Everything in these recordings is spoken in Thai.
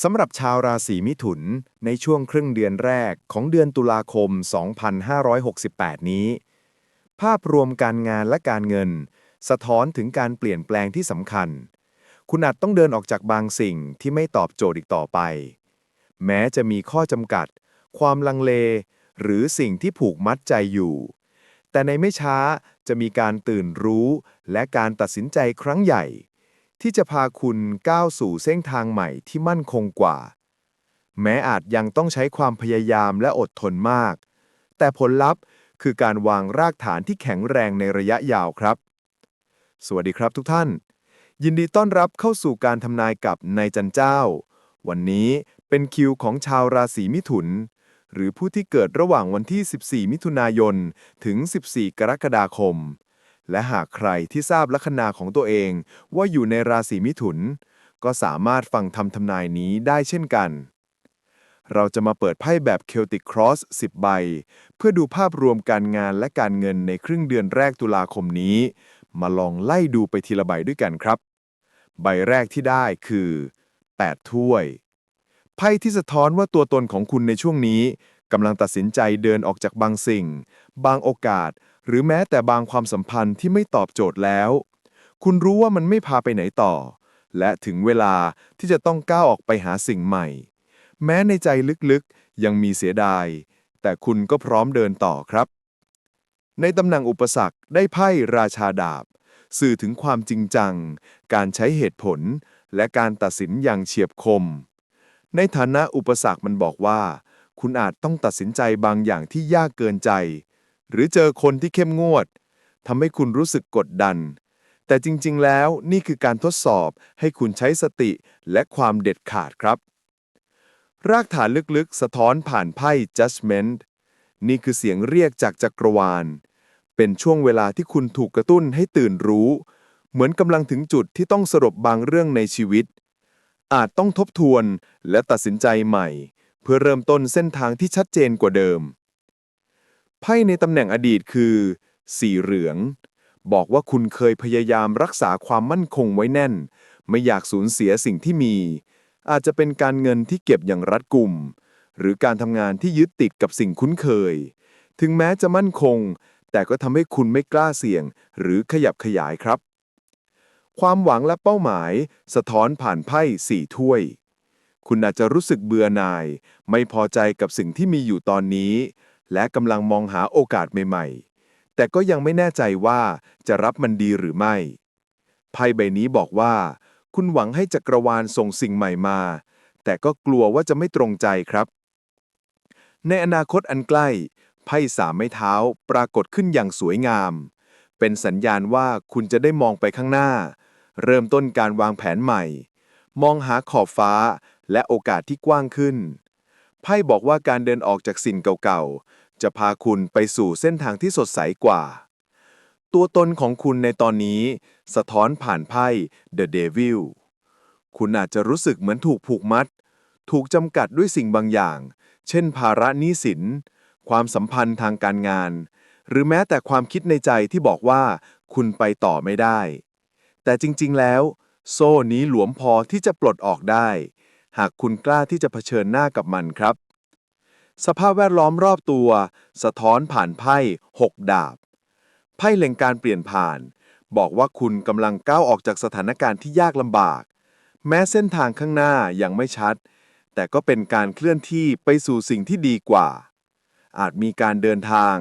สำหรับชาวราศีมิถุน ในช่วงครึ่งเดือนแรกของเดือนตุลาคม 2568 นี้ ภาพรวมการงานและการเงิน สะท้อนถึงการเปลี่ยนแปลงที่สำคัญ คุณอาจต้องเดินออกจากบางสิ่งที่ไม่ตอบโจทย์อีกต่อไป แม้จะมีข้อจำกัด ความลังเล หรือสิ่งที่ผูกมัดใจอยู่ แต่ในไม่ช้าจะมีการตื่นรู้และการตัดสินใจครั้งใหญ่ ที่จะพาคุณก้าวสู่เส้นทางใหม่ที่มั่นคงกว่า แม้อาจยังต้องใช้ความพยายามและอดทนมาก แต่ผลลัพธ์คือการวางรากฐานที่แข็งแรงในระยะยาวครับ สวัสดีครับทุกท่าน ยินดีต้อนรับเข้าสู่การทำนายกับนายจันเจ้า วันนี้เป็นคิวของชาวราศีมิถุน หรือผู้ที่เกิดระหว่างวันที่ 14 มิถุนายน ถึง 14 กรกฎาคม และหากใครที่ทราบลัคนาของตัวเอง ว่าอยู่ในราศีมิถุน ก็สามารถฟังทำทำนายนี้ได้เช่นกัน เราจะมาเปิดไพ่แบบ Celtic Cross 10 ใบ เพื่อดูภาพรวมการงานและการเงินในครึ่งเดือนแรกตุลาคมนี้ มาลองไล่ดูไปทีละใบด้วยกันครับ ใบแรกที่ได้คือ 8 ถ้วย ไพ่ที่สะท้อนว่าตัวตนของคุณในช่วงนี้ กำลังตัดสินใจเดินออกจากบางสิ่ง บางโอกาส หรือแม้แต่บางความสัมพันธ์ที่ไม่ตอบโจทย์แล้ว คุณรู้ว่ามันไม่พาไปไหนต่อ และถึงเวลาที่จะต้องก้าวออกไปหาสิ่งใหม่ แม้ในใจลึกๆยังมีเสียดาย แต่คุณก็พร้อมเดินต่อครับ ในตำแหน่งอุปสรรคได้ไพ่ราชาดาบ สื่อถึงความจริงจัง การใช้เหตุผล และการตัดสินอย่างเฉียบคม ในฐานะอุปสรรคมันบอกว่า คุณอาจต้องตัดสินใจบางอย่างที่ยากเกินใจ หรือเจอคนที่เข้มงวดทำให้คุณรู้สึกกดดัน แต่จริงๆ แล้วนี่คือการทดสอบให้คุณใช้สติและความเด็ดขาดครับ รากฐานลึกๆ สะท้อนผ่านไพ่ Judgment นี่คือเสียงเรียกจากจักรวาล เป็นช่วงเวลาที่คุณถูกกระตุ้นให้ตื่นรู้ เหมือนกำลังถึงจุดที่ต้องสรุปบางเรื่องในชีวิต อาจต้องทบทวนและตัดสินใจใหม่ เพื่อเริ่มต้นเส้นทางที่ชัดเจนกว่าเดิม ไพ่ในตำแหน่งอดีตคือ สีเหลือง บอกว่าคุณเคยพยายามรักษาความมั่นคงไว้แน่น ไม่อยากสูญเสียสิ่งที่มี อาจจะเป็นการเงินที่เก็บอย่างรัดกุม หรือการทำงานที่ยึดติดกับสิ่งคุ้นเคย ถึงแม้จะมั่นคง แต่ก็ทำให้คุณไม่กล้าเสี่ยง หรือขยับขยายครับ ความหวังและเป้าหมาย สะท้อนผ่านไพ่สี่ถ้วย คุณอาจจะรู้สึกเบื่อหน่าย ไม่พอใจกับสิ่งที่มีอยู่ตอนนี้ และกำลังมองหาโอกาสใหม่ๆ แต่ก็ยังไม่แน่ใจว่าจะรับมันดีหรือไม่ ไพ่ใบนี้บอกว่า คุณหวังให้จักรวาลส่งสิ่งใหม่มา แต่ก็กลัวว่าจะไม่ตรงใจครับ ในอนาคตอันใกล้ ไพ่สามไม้เท้าปรากฏขึ้นอย่างสวยงาม เป็นสัญญาณว่าคุณจะได้มองไปข้างหน้า เริ่มต้นการวางแผนใหม่ มองหาขอบฟ้า และโอกาสที่กว้างขึ้น ไพ่บอกว่าการเดินออกจากสิ่งเก่าๆ จะพาคุณไปสู่เส้นทางที่สดใสกว่า ตัวตนของคุณในตอนนี้ สะท้อนผ่านไพ่ The Devil คุณอาจจะรู้สึกเหมือนถูกผูกมัด ถูกจำกัดด้วยสิ่งบางอย่าง เช่น ภาระหนี้สิน ความสัมพันธ์ทางการงาน หรือแม้แต่ความคิดในใจที่บอกว่าคุณไปต่อไม่ได้ แต่จริงๆแล้ว โซ่นี้หลวมพอที่จะปลดออกได้ หากคุณกล้าที่จะเผชิญหน้ากับมันครับ สภาพแวดล้อมรอบตัว สะท้อนผ่านไพ่หกดาบ ไพ่เล็งการเปลี่ยนผ่าน บอกว่าคุณกำลังก้าวออกจากสถานการณ์ที่ยากลำบาก แม้เส้นทางข้างหน้ายังไม่ชัด แต่ก็เป็นการเคลื่อนที่ไปสู่สิ่งที่ดีกว่า อาจมีการเดินทาง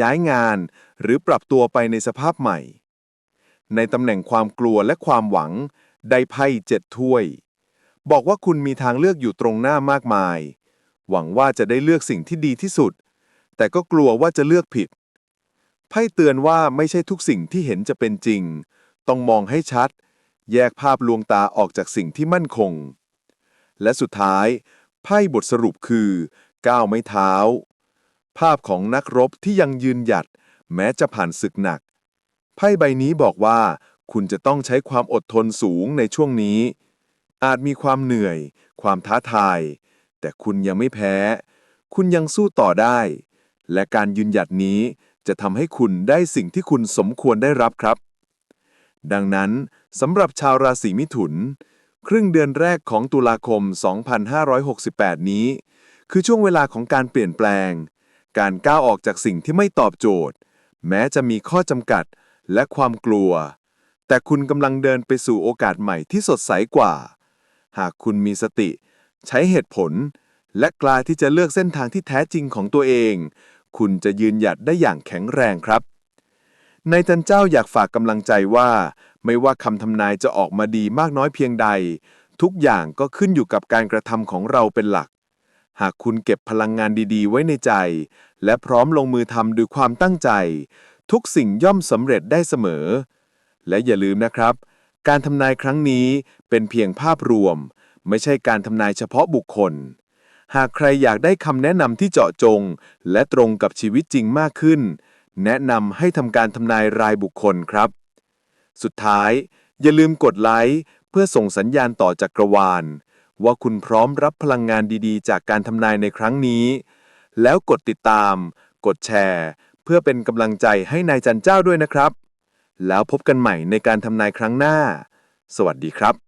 ย้ายงาน หรือปรับตัวไปในสภาพใหม่ ในตำแหน่งความกลัวและความหวัง ได้ไพ่เจ็ดถ้วย บอกว่าคุณมีทางเลือกอยู่ตรงหน้ามากมาย หวังว่าจะได้เลือกสิ่งที่ดีที่สุด แต่ก็กลัวว่าจะเลือกผิด ไพ่เตือนว่าไม่ใช่ทุกสิ่งที่เห็นจะเป็นจริง ต้องมองให้ชัด แยกภาพลวงตาออกจากสิ่งที่มั่นคง และสุดท้าย ไพ่บทสรุปคือก้าวไม้เท้า ภาพของนักรบที่ยังยืนหยัด แม้จะผ่านศึกหนัก ไพ่ใบนี้บอกว่า คุณจะต้องใช้ความอดทนสูงในช่วงนี้ อาจมีความเหนื่อย ความท้าทาย แต่คุณยังไม่แพ้ คุณยังสู้ต่อได้ และการยืนหยัดนี้จะทำให้คุณได้สิ่งที่คุณสมควรได้รับครับ ดังนั้นสำหรับชาวราศีมิถุน ครึ่งเดือนแรกของตุลาคม 2568 นี้ คือช่วงเวลาของการเปลี่ยนแปลง การก้าวออกจากสิ่งที่ไม่ตอบโจทย์ แม้จะมีข้อจำกัดและความกลัว แต่คุณกำลังเดินไปสู่โอกาสใหม่ที่สดใสกว่า หากคุณมีสติ ใช้เหตุผล และกล้าที่จะเลือกเส้นทางที่แท้จริงของตัวเอง คุณจะยืนหยัดได้อย่างแข็งแรงครับ ในจันเจ้าอยากฝากกำลังใจว่า ไม่ว่าคำทำนายจะออกมาดีมากน้อยเพียงใด ทุกอย่างก็ขึ้นอยู่กับการกระทำของเราเป็นหลัก หากคุณเก็บพลังงานดีๆ ไว้ในใจ และพร้อมลงมือทำด้วยความตั้งใจ ทุกสิ่งย่อมสำเร็จได้เสมอ และอย่าลืมนะครับ การทำนายครั้งนี้เป็นเพียงภาพรวม ไม่ใช่การทำนายเฉพาะบุคคล หากใครอยากได้คำแนะนำที่เจาะจง และตรงกับชีวิตจริงมากขึ้น แนะนำให้ทำการทำนายรายบุคคลครับ สุดท้าย อย่าลืมกดไลค์เพื่อส่งสัญญาณต่อจักรวาล ว่าคุณพร้อมรับพลังงานดีๆ จากการทำนายในครั้งนี้ แล้วกดติดตาม กดแชร์ เพื่อเป็นกำลังใจให้นายจันเจ้าด้วยนะครับ แล้วพบกันใหม่ในการทำนายครั้งหน้า สวัสดีครับ